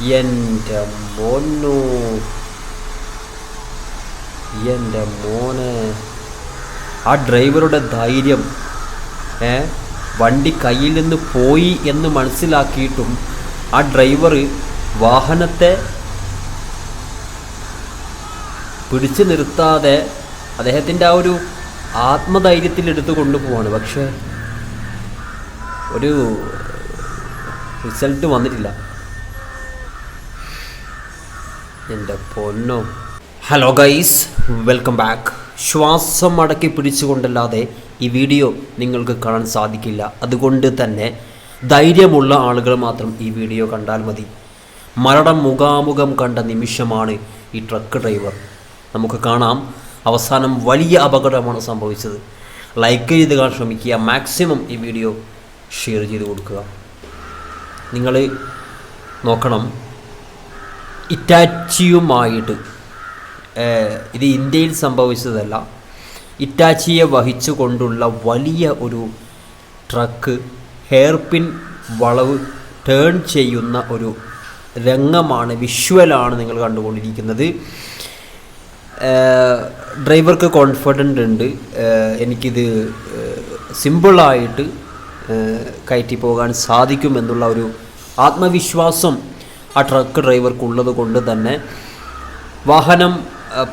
എന്റെ മോനു എന്റെ മോനെ ആ ഡ്രൈവറുടെ ധൈര്യം ഏ വണ്ടി കയ്യിൽ നിന്ന് പോയി എന്ന് മനസ്സിലാക്കിയിട്ടും ആ ഡ്രൈവർ വാഹനത്തെ പിടിച്ചു നിർത്താതെ അദ്ദേഹത്തിന്റെ ആ ഒരു ആത്മധൈര്യത്തിൽ എടുത്തു കൊണ്ടുപോവാണ്. പക്ഷേ ഒരു റിസൾട്ട് വന്നിട്ടില്ല. എന്റെ പൊന്നോ. ഹലോ ഗൈസ് വെൽക്കം ബാക്ക് ശ്വാസം അടക്കി പിടിച്ചുകൊണ്ടല്ലാതെ ഈ വീഡിയോ നിങ്ങൾക്ക് കാണാൻ സാധിക്കില്ല. അതുകൊണ്ട് തന്നെ ധൈര്യമുള്ള ആളുകൾ മാത്രം ഈ വീഡിയോ കണ്ടാൽ മതി. മരണം മുഖാമുഖം കണ്ട നിമിഷമാണ് ഈ ട്രക്ക് ഡ്രൈവർ നമുക്ക് കാണാം അവസാനം വലിയ അപകടമാണ് സംഭവിച്ചത്. ലൈക്ക് ചെയ്ത് കാണാൻ ശ്രമിക്കുക. മാക്സിമം ഈ വീഡിയോ ഷെയർ ചെയ്ത് കൊടുക്കുക. നിങ്ങൾ നോക്കണം. ഇറ്റാച്ചിയുമായിട്ട് ഇത് ഇന്ത്യയിൽ സംഭവിച്ചതല്ല. ഇറ്റാച്ചിയെ വഹിച്ചു കൊണ്ടുള്ള വലിയ ഒരു ട്രക്ക് ഹെയർപിൻ വളവ് ടേൺ ചെയ്യുന്ന ഒരു രംഗമാണ് വിഷ്വലാണ് നിങ്ങൾ കണ്ടുകൊണ്ടിരിക്കുന്നത്. ഡ്രൈവർക്ക് കോൺഫിഡന്റ് ഉണ്ട്. എനിക്കിത് സിമ്പിളായിട്ട് കയറ്റി പോകാൻ സാധിക്കുമെന്നുള്ള ഒരു ആത്മവിശ്വാസം ആ ട്രക്ക് ഡ്രൈവർക്കുള്ളത് കൊണ്ട് തന്നെ വാഹനം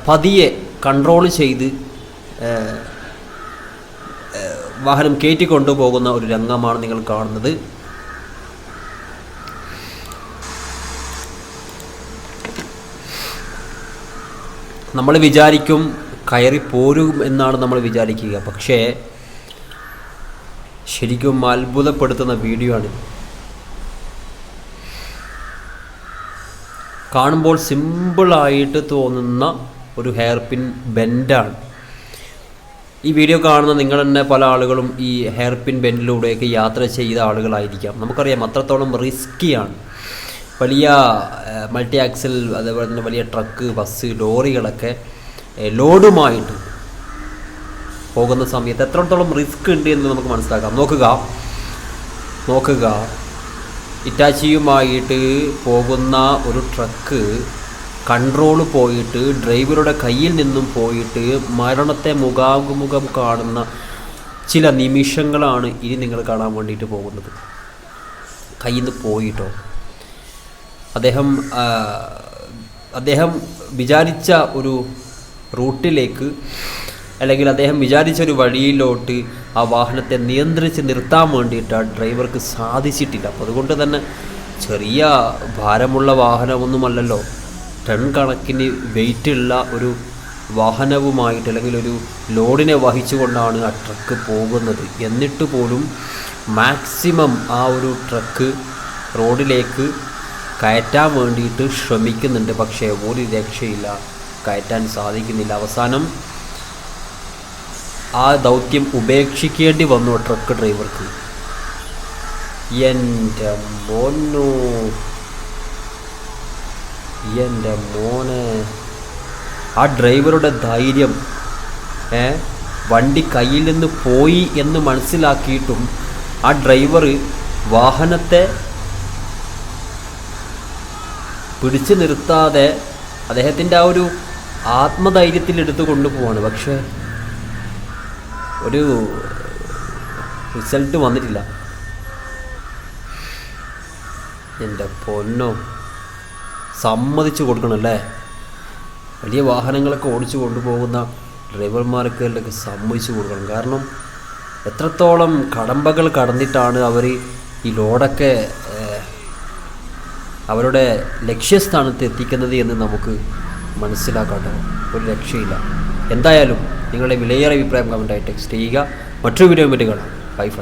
പതിയെ കൺട്രോൾ ചെയ്ത് വാഹനം കയറ്റി കൊണ്ടുപോകുന്ന ഒരു രംഗമാണ് നിങ്ങൾ കാണുന്നത്. നമ്മൾ വിചാരിക്കും കയറി പോരും എന്നാണ് നമ്മൾ വിചാരിക്കുക. പക്ഷേ ശരിക്കും അത്ഭുതപ്പെടുത്തുന്ന വീഡിയോ ആണ്. കാണുമ്പോൾ സിമ്പിളായിട്ട് തോന്നുന്ന ഒരു ഹെയർ പിൻ ബെൻഡാണ് ഈ വീഡിയോ കാണുന്ന നിങ്ങൾ തന്നെ പല ആളുകളും ഈ ഹെയർ പിൻ ബെൻഡിലൂടെയൊക്കെ യാത്ര ചെയ്ത ആളുകളായിരിക്കാം. നമുക്കറിയാം അത്രത്തോളം റിസ്ക്കിയാണ് വലിയ മൾട്ടി ആക്സിൽ അതേപോലെ തന്നെ വലിയ ട്രക്ക് ബസ് ലോറികളൊക്കെ ലോഡുമായിട്ട് പോകുന്ന സമയത്ത് എത്രത്തോളം റിസ്ക് ഉണ്ട് എന്ന് നമുക്ക് മനസ്സിലാക്കാം. നോക്കുക. നോക്കുക. ഇറ്റാച്ചിയുമായിട്ട് പോകുന്ന ഒരു ട്രക്ക് കൺട്രോൾ പോയിട്ട് ഡ്രൈവറുടെ കയ്യിൽ നിന്നും പോയിട്ട് മരണത്തെ മുഖാമുഖം കാണുന്ന ചില നിമിഷങ്ങളാണ് ഇനി നിങ്ങൾ കാണാൻ വേണ്ടിയിട്ട് പോകുന്നത്. കയ്യിൽ നിന്ന് പോയിട്ടോ. അദ്ദേഹം അദ്ദേഹം വിചാരിച്ച ഒരു റൂട്ടിലേക്ക് അല്ലെങ്കിൽ അദ്ദേഹം വിചാരിച്ച ഒരു വഴിയിലോട്ട് ആ വാഹനത്തെ നിയന്ത്രിച്ച് നിർത്താൻ വേണ്ടിയിട്ട് ആ ഡ്രൈവർക്ക് സാധിച്ചിട്ടില്ല. അപ്പോൾ അതുകൊണ്ട് തന്നെ ചെറിയ ഭാരമുള്ള വാഹനമൊന്നുമല്ലല്ലോ. ടൺ കണക്കിന് വെയിറ്റുള്ള ഒരു വാഹനവുമായിട്ട് അല്ലെങ്കിൽ ഒരു ലോഡിനെ വഹിച്ചുകൊണ്ടാണ് ആ ട്രക്ക് പോകുന്നത്. എന്നിട്ട് പോലും മാക്സിമം ആ ഒരു ട്രക്ക് റോഡിലേക്ക് കയറ്റാൻ വേണ്ടിയിട്ട് ശ്രമിക്കുന്നുണ്ട്. പക്ഷേ ഒരു രക്ഷയില്ല. കയറ്റാൻ സാധിക്കുന്നില്ല. അവസാനം ആ ദൗത്യം ഉപേക്ഷിക്കേണ്ടി വന്നു ട്രക്ക് ഡ്രൈവർക്ക്. എന്റെ മോനു. എന്റെ മോനെ. ആ ഡ്രൈവറുടെ ധൈര്യം ഏ വണ്ടി കയ്യിൽ നിന്ന് പോയി എന്ന് മനസ്സിലാക്കിയിട്ടും ആ ഡ്രൈവർ വാഹനത്തെ പിടിച്ചു നിർത്താതെ അദ്ദേഹത്തിന്റെ ആ ഒരു ആത്മധൈര്യത്തിൽ എടുത്തു കൊണ്ടുപോവാണ് പക്ഷേ ഒരു റിസൾട്ട് വന്നിട്ടില്ല. എന്റെ പൊന്നോ. സമ്മതിച്ചു കൊടുക്കണം അല്ലേ വലിയ വാഹനങ്ങളൊക്കെ ഓടിച്ചു കൊണ്ടുപോകുന്ന ഡ്രൈവർമാർക്കൊക്കെ സമ്മതിച്ചു കൊടുക്കണം. കാരണം എത്രത്തോളം കടമ്പകൾ കടന്നിട്ടാണ് അവർ ഈ ലോഡൊക്കെ അവരുടെ ലക്ഷ്യസ്ഥാനത്ത് എത്തിക്കുന്നത് എന്ന് നമുക്ക് മനസ്സിലാക്കാട്ടോ. ഒരു രക്ഷയില്ല. എന്തായാലും നിങ്ങളുടെ വിലയേറെ അഭിപ്രായം കമന്റായി ടെക്സ്റ്റ് ചെയ്യുക. മറ്റൊരു വീഡിയോ വേണ്ടി കാണാം. By front